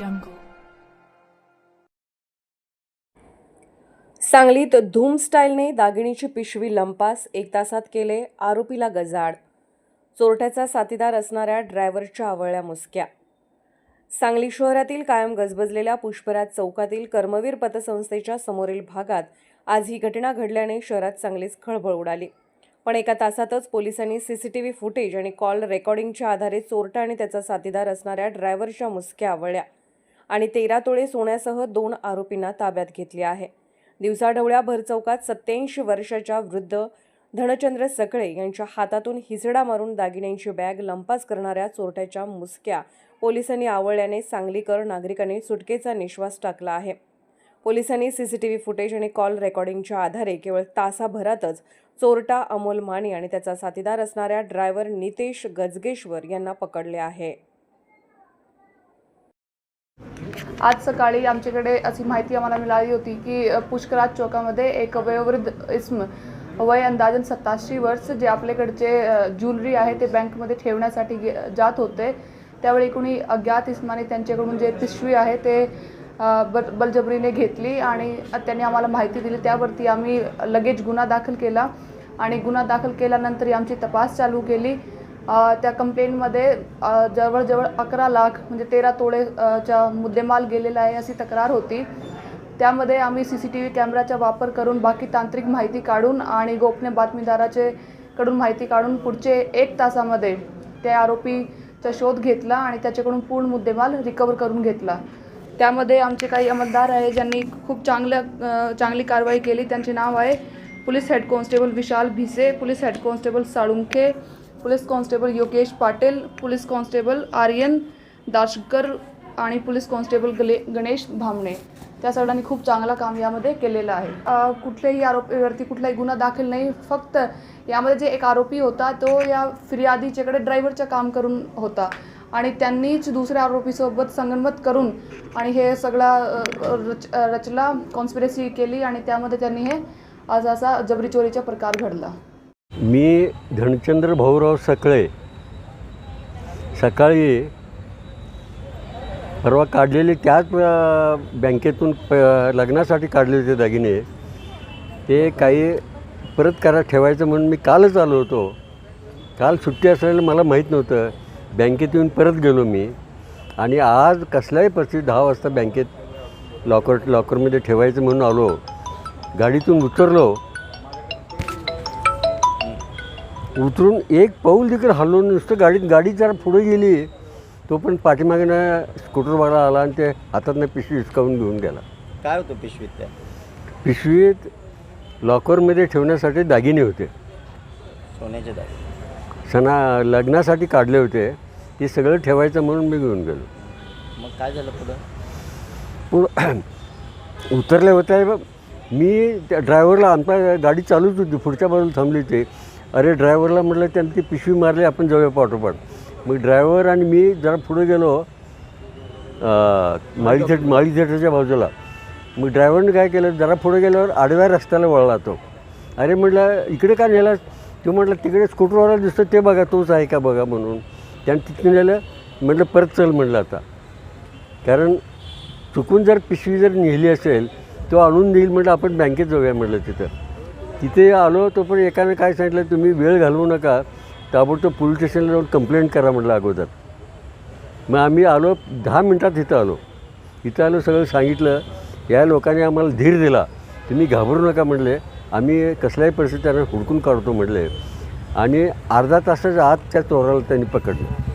jungle. सांगलीत धूम स्टाईलने दागिणीची पिशवी लंपास एक तासात केले आरोपीला गजाड चोरट्याचा साथीदार असणाऱ्या ड्रायव्हरच्या आवळ्या मुसक्या. सांगली शहरातील कायम गजबजलेल्या पुष्पराज चौकातील कर्मवीर पतसंस्थेच्या समोरील भागात आज ही घटना घडल्याने शहरात चांगलीच खळबळ उडाली. पण एका तासातच पोलिसांनी सीसीटीव्ही फुटेज आणि कॉल रेकॉर्डिंगच्या आधारे चोरटा आणि त्याचा साथीदार असणाऱ्या ड्रायव्हरच्या मुसक्या आवळल्या. आणि तेरा तोळे सोन्यासह दोन आरोपींना ताब्यात घेतले आहे. दिवसाढवळ्या भरचौकात सत्याऐंशी वर्षाच्या वृद्ध धनचंद्र सकळे यांच्या हातातून हिसडा मारून दागिन्यांची बॅग लंपास करणाऱ्या चोरट्याच्या मुसक्या पोलिसांनी आवळल्याने सांगलीकर नागरिकांनी सुटकेचा निश्वास टाकला आहे. पोलिसांनी सीसीटीव्ही फुटेज आणि कॉल रेकॉर्डिंगच्या आधारे केवळ तासाभरातच चोरटा अमोल माने आणि त्याचा साथीदार असणाऱ्या ड्रायव्हर नितेश गजगेश्वर यांना पकडले आहे. आज सकाळी आमच्याकडे अशी माहिती आम्हाला मिळाली होती की पुष्कराज चौकामध्ये एक वयोवृद्ध इस्म वय अंदाजन सत्ताशी वर्ष जे आपल्याकडचे ज्वेलरी आहे ते बँकमध्ये ठेवण्यासाठी गे- जात होते. त्यावेळी कोणी अज्ञात इस्माने त्यांच्याकडून जे पिशवी आहे ते बल बलजबरीने घेतली आणि त्यांनी आम्हाला माहिती दिली. त्यावरती आम्ही लगेच गुन्हा दाखल केला आणि गुन्हा दाखल केल्यानंतर आमची तपास चालू केली. त्या कंप्लेंटमध्ये जवळजवळ अकरा लाख म्हणजे तेरा तोळेच्या मुद्देमाल गेलेला आहे अशी तक्रार होती. त्यामध्ये आम्ही सी सी टी व्ही कॅमेराचा वापर करून बाकी तांत्रिक माहिती काढून आणि गोपनीय बातमीदाराचे कडून माहिती काढून पुढचे एक तासामध्ये त्या आरोपीचा शोध घेतला आणि त्याच्याकडून पूर्ण मुद्देमाल रिकवर करून घेतला. त्यामध्ये आमचे काही अमलदार आहे ज्यांनी खूप चांगल्या चांगली कारवाई केली. त्यांचे नाव आहे police head constable Vishal Bhise police head constable Salunkhe police constable Yogesh Patil police constable Aryan Dashkar आणि पोलीस कॉन्स्टेबल गले गणेश भामणे. त्या सगळ्यांनी खूप चांगला काम यामध्ये केलेलं आहे. कुठल्याही आरोपीवरती कुठलाही गुन्हा दाखल नाही. फक्त यामध्ये जे एक आरोपी होता तो या फिर्यादीच्याकडे ड्रायव्हरचं काम करून होता. आणि त्यांनीच दुसऱ्या आरोपीसोबत संगनमत करून आणि हे सगळा रच रचला कॉन्स्पिरसी केली आणि त्यामध्ये त्यांनी हे आज असा जबरी चोरीचा प्रकार घडला. मी धनचंद्र भाऊराव सकळे सकाळी परवा काढलेले त्याच बँकेतून प लग्नासाठी काढले होते दागिने ते काही परत करा ठेवायचं म्हणून मी कालच आलो होतो. काल सुट्टी असल्यानं मला माहीत नव्हतं. बँकेत येऊन परत गेलो मी. आणि आज कसल्याही परिस्थितीत दहा वाजता बँकेत लॉकर लॉकरमध्ये ठेवायचं म्हणून आलो. गाडीतून उतरलो. उतरून एक पाऊल तिकडे हललो नुसतं गाडीत गाडी जरा पुढे गेली तो पण पाठीमागेनं स्कूटरवाला आला आणि ते हातातनं पिशवी हिसकावून घेऊन गेला. काय होतं पिशवीत त्या? पिशवीत लॉकरमध्ये ठेवण्यासाठी दागिने होते. सोन्याचे दागिने. सणा लग्नासाठी काढले होते. ते सगळं ठेवायचं म्हणून मी घेऊन गेलो. मग काय झालं पुढं? पण उतरले होते मी त्या ड्रायव्हरला आमचा गाडी चालूच होती. पुढच्या बाजूला थांबली होती. अरे ड्रायव्हरला म्हटलं त्यानं ती पिशवी मारली आपण जाऊया पाठोपाठ. मग ड्रायव्हर आणि मी जरा पुढे गेलो माळी थेट माळी बाजूला. मग ड्रायव्हरने काय केलं जरा पुढे गेल्यावर आडव्या रस्त्याला वळला तो. अरे म्हटलं इकडे का नेलास? तो म्हटलं तिकडे स्कूटरवाला दिसतं ते बघा तोच आहे का बघा म्हणून. त्यानं तिथे नेलं म्हटलं परत चल म्हटलं आता. कारण चुकून जर पिशवी जर नेली असेल तो आणून देईल म्हटलं आपण बँकेत जाऊया म्हटलं तिथं. तिथे आलो तो पण एकाने काय सांगितलं तुम्ही वेळ घालवू नका. ताबडतोब पोलीस स्टेशनला जाऊन कंप्लेंट करा म्हटलं अगोदर. मग आम्ही आलो दहा मिनटात इथं आलो. इथं आलो सगळं सांगितलं. या लोकांनी आम्हाला धीर दिला. तुम्ही घाबरू नका म्हटले. आम्ही कसल्याही परिस्थितीत त्यांना हुडकून काढतो म्हटले. आणि अर्धा तासाच्या आत त्या चोराला त्यांनी पकडलं.